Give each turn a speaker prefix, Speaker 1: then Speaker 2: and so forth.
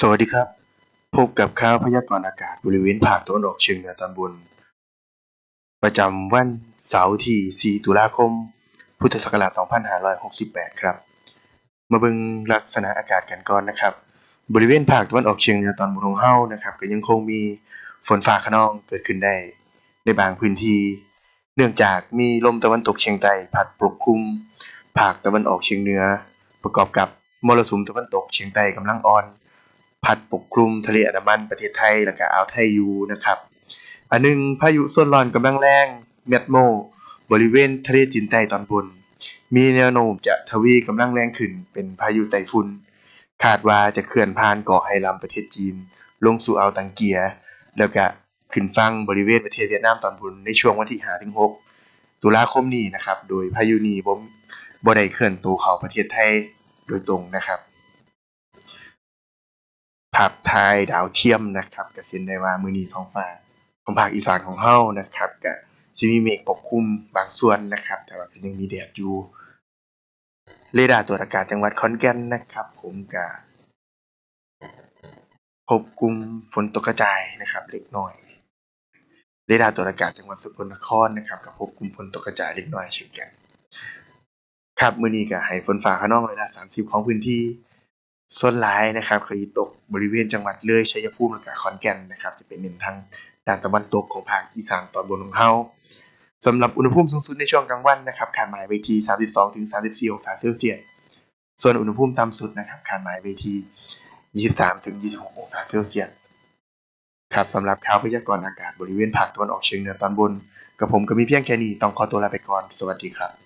Speaker 1: สวัสดีครับ พบกับข่าวพยากรณ์อากาศบริเวณภาคตะวันออกเฉียงเหนือตอนบน ประจำวันเสาร์ที่ 4 ตุลาคม พุทธศักราช 2568 ครับ มาเบิ่งลักษณะอากาศกันก่อนนะครับ บริเวณภาคตะวันออกเฉียงเหนือตอนบนของเฮานะครับ ก็ยังคงมีฝนฟ้าคะนองเกิดขึ้นได้ ในบางพื้นที่ เนื่องจากมีลมตะวันตกเฉียงใต้พัดปกคลุมภาคตะวันออกเฉียงเหนือ ประกอบกับมรสุมตะวันตกเฉียงใต้กำลังอ่อน พัดปกคลุมทะเลอันดามันประเทศไทยและก็อ่าวไทยอยู่นะครับอันหนึงพายุโซนร้อนกำลังแรงเมดโม บริเวณทะเลจีนใต้ตอนบน มีแนวโน้มจะทวีกำลังแรงขึ้นเป็นพายุไต้ฝุ่นคาดว่าจะเคลื่อนผ่านเกาะไหหลำประเทศจีน ลงสู่อ่าวตังเกีย แล้วก็ขึ้นฝั่งบริเวณประเทศเวียดนามตอนบนในช่วงวันที่5ถึง6ตุลาคมนี้นะครับ โดยพายุนี้บ่บ่ได้เคลื่อนตัวเข้าประเทศไทยโดยตรงนะครับ ภาพถ่ายดาวเทียมนะครับก็สิเห็นได้ว่ามื้อนี้ท้องฟ้าของภาคอีสานของเฮานะครับก็สิมีเมฆปกคลุมบางส่วนนะครับ แต่ว่าก็ยังมีแดดอยู่เรดาร์ตรวจอากาศจังหวัดขอนแก่นนะครับ ผมก็พบกลุ่มฝนตกกระจายนะครับ เล็กน้อยเรดาร์ตรวจอากาศจังหวัดสกลนครนะครับก็พบกลุ่มฝนตกกระจายเล็กน้อยเช่นกัน ครับมื้อนี้ก็ให้ฝนฟ้าคะนองร้อยละ30 ของพื้นที่ ส่วนหลายนะครับเคยตกบริเวณจังหวัดเลยชัยภูมิและก็ขอนแก่นนะครับจะเป็นเน้นทางด้านตะวันตกของภาคอีสานตอนบนของเฮาสำหรับอุณหภูมิสูงสุดในช่วงกลางวันนะครับคาดหมายไว้ที่ 32-34 องศาเซลเซียสส่วนอุณหภูมิต่ำสุดนะครับคาดหมายไว้ที่ 23-26 องศาเซลเซียสครับสำหรับข่าวพยากรณ์อากาศบริเวณภาคตะวันออกเฉียงเหนือตอนบน กับผมก็มีเพียงแค่นี้ต้องขอตัวลาไปก่อน สวัสดีครับ